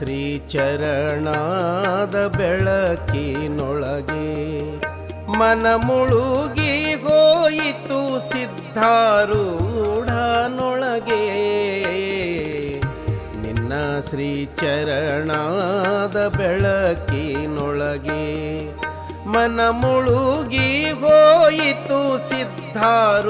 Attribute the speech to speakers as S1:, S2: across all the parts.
S1: ಶ್ರೀ ಚರಣಾದ ಬೆಳಕಿನೊಳಗೆ ಮನ ಮುಳುಗಿ ಹೋಯಿತು ಸಿದ್ಧಾರೂಢನೊಳಗೆ. ನಿನ್ನ ಶ್ರೀ ಚರಣಾದ ಬೆಳಕಿನೊಳಗೆ ಮನ ಮುಳುಗಿ ಹೋಯಿತು ಸಿದ್ಧಾರೂಢನೊಳಗೆ.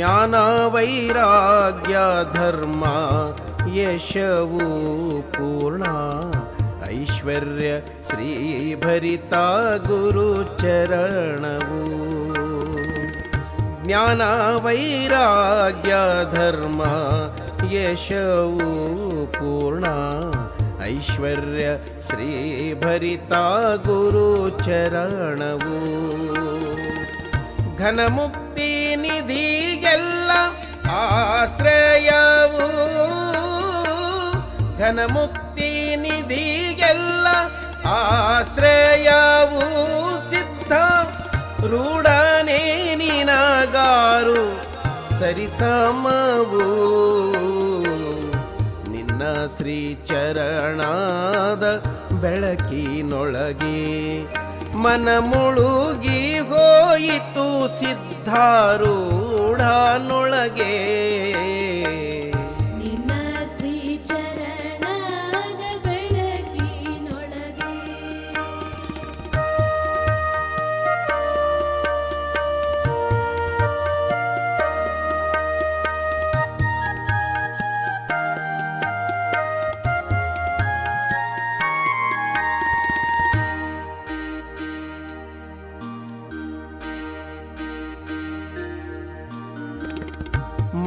S1: ಜ್ಞಾನ ವೈರಾಗ್ಯ ಧರ್ಮ ಯಶವು ಪೂರ್ಣ ಐಶ್ವರ್ಯ ಶ್ರೀಭರಿತ ಗುರು ಚರಣವು ಜ್ಞಾನ ವೈರಾಗ್ಯ ಧರ್ಮ ಯಶವು ಪೂರ್ಣ ಐಶ್ವರ್ಯ ಶ್ರೀಭರಿತ ಗುರು ಚರಣವು ಘನಮುಕ್ತಿ ನಿಧಿಗೆಲ್ಲ ಆಶ್ರಯವು ಘನಮುಕ್ತಿ ನಿಧಿಗೆಲ್ಲ ಆಶ್ರಯವು ಸಿದ್ಧ. ರೂಢನೇ ನಿನಗಾರು ಸರಿಸಮವು ನಿನ್ನ ಶ್ರೀ ಚರಣಾದ ಬೆಳಕಿನೊಳಗೆ ಮನ ಮುಳುಗಿ ಹೋಯಿತು ಸಿದ್ಧಾರೂಢನೊಳಗೆ
S2: ನಿನ್ನ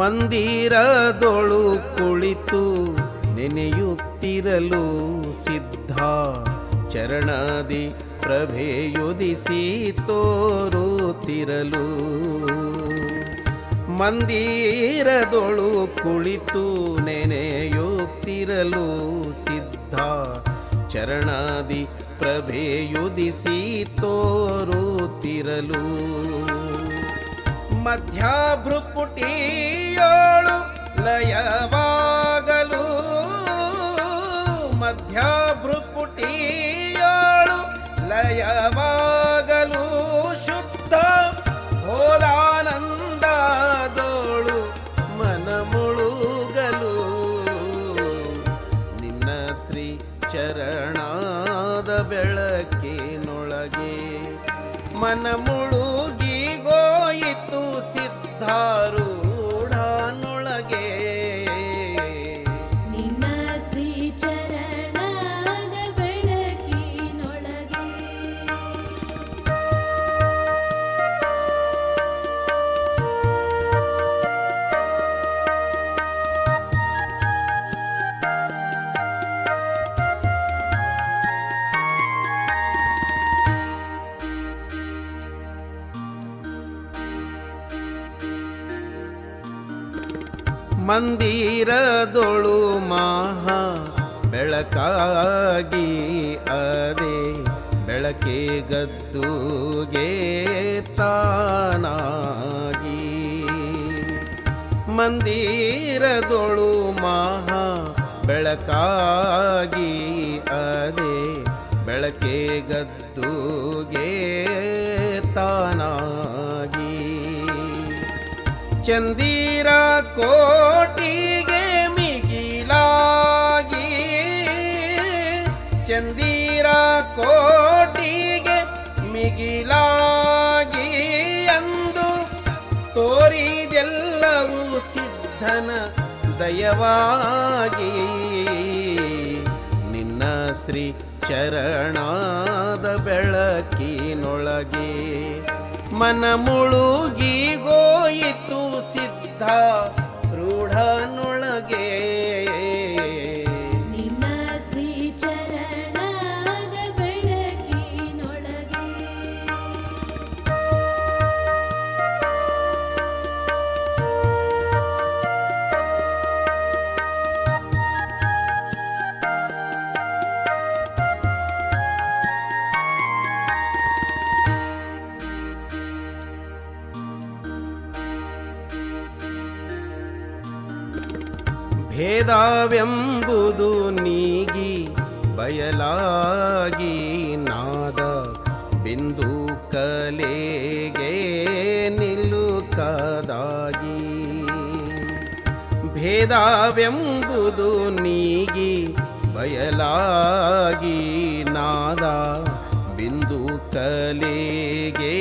S1: ಮಂದಿರದೊಳು ಕುಳಿತು ನೆನೆಯುತ್ತಿರಲು ಸಿದ್ಧ. ಚರಣದಿ ಪ್ರಭೆಯುದಿಸಿ ತೋರುತ್ತಿರಲು. ಮಂದಿರದೊಳು ಕುಳಿತು ನೆನೆಯುತ್ತಿರಲು ಸಿದ್ಧ. ಚರಣದಿ ಪ್ರಭೆಯುದಿಸಿ ತೋರುತ್ತಿರಲು. ಮಧ್ಯಾಭ್ರುಕುಟಿಯೋಳು ಲಯವಾಗಲು. ಮಧ್ಯಾಭ್ರುಕುಟಿಯೋಳು ಲಯವಾಗಲು ಶುದ್ಧ ಹೋದಾನಂದದೋಳು ಮನ ಮುಳುಗಲು. ನಿನ್ನ ಶ್ರೀ ಚರಣಾದ ಬೆಳಕಿನೊಳಗೆ ಮನ ಮುಳುಗಿ ಗೋಯಿತು ಸಿದ್ಧಾರೂಢನೊಳಗೆ ಮಂದಿರದೊಳು ಮಹಾ ಬೆಳಕಾಗಿ ಅದೇ ಬೆಳಕೆ ಗದ್ದುಗೆ ತಾನಾಗಿ. ಮಂದಿರದೊಳು ಮಹಾ ಬೆಳಕಾಗಿ ಅದೇ ಬೆಳಕೆ ಗದ್ದುಗೆ ತಾನಾಗಿ. ಚಂದಿರ ಕೋಟಿಗೆ ಮಿಗಿಲಾಗಿ. ಚಂದೀರ ಕೋಟಿಗೆ ಮಿಗಿಲಾಗಿ ಅಂದು ತೋರಿದೆಲ್ಲವೂ ಸಿದ್ಧನ ದಯವಾಗಿ. ನಿನ್ನ ಶ್ರೀ ಚರಣಾದ ಬೆಳಕಿನೊಳಗೆ ಮನ ಮುಳುಗಿಗೋಯಿತು ಸಿದ್ಧ ರೂಢನೊಳಗೆ. ಭೇದವೆಂಬುದು ನೀಗಿ ಬಯಲಾಗಿ ನಾದ ಬಿಂದು ಕಲೆಗೆ ನಿಲ್ಲುಕದಾಗಿ ಭೇದವೆಂಬುದು ನೀಗಿ ಬಯಲಾಗಿ ನಾದ ಬಿಂದು ಕಲೆಗೆ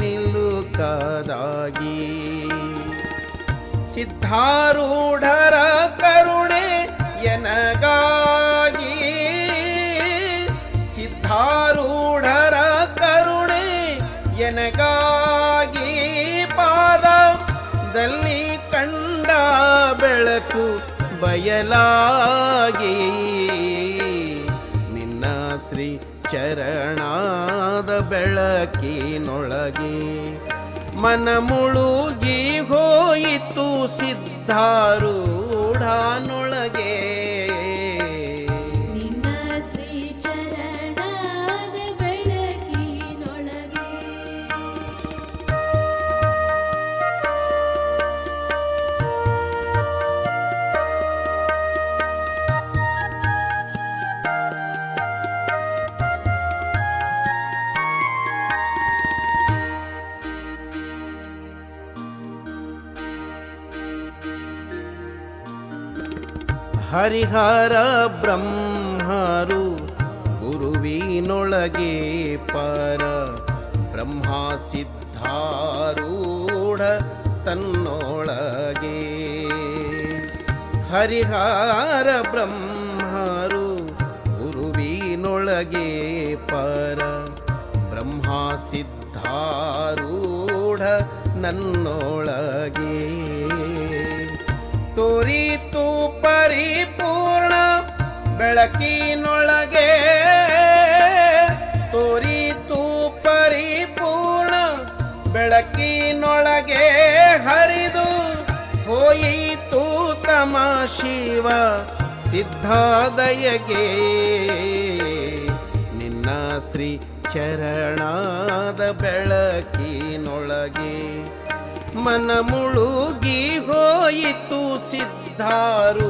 S1: ನಿಲ್ಲುಕದಾಗಿ ಸಿದ್ಧಾರೂಢರ ಕರುಣೆ ಎನಗಾಗಿ. ಸಿದ್ಧಾರೂಢರ ಕರುಣೆ ಎನಗಾಗಿ ಪಾದದಲ್ಲಿ ಕಂಡ ಬೆಳಕು ಬಯಲಾಗಿ. ನಿನ್ನ ಶ್ರೀ ಚರಣಾದ ಬೆಳಕಿನೊಳಗೆ ಮನ ಮುಳುಗಿ ಹೋಯಿತು ಸಿದ್ಧಾರೂಢನೊಳಗೆ. ಹರಿಹರ ಬ್ರಹ್ಮರು ಗುರುವಿನೊಳಗೆ ಪರ ಬ್ರಹ್ಮ ಸಿದ್ಧಾರೂಢ ತನ್ನೊಳಗೆ. ಹರಿಹರ ಬ್ರಹ್ಮರು ಗುರುವಿನೊಳಗೆ ಪರ ಬ್ರಹ್ಮ ಸಿದ್ಧಾರೂಢ ನನ್ನೊಳಗೆ. ತೋರಿತು ಬೆಳಕಿನೊಳಗೆ ತೋರಿತು ಪರಿಪೂರ್ಣ. ಬೆಳಕಿನೊಳಗೆ ಹರಿದು ಹೋಯಿತು ತಮ ಶಿವ ಸಿದ್ಧಾದಯಗೆ. ನಿನ್ನ ಶ್ರೀ ಚರಣಾದ ಬೆಳಕಿನೊಳಗೆ ಮನ ಮುಳುಗಿ ಹೋಯಿತು ಸಿದ್ಧಾರೂಢನೊಳಗೆ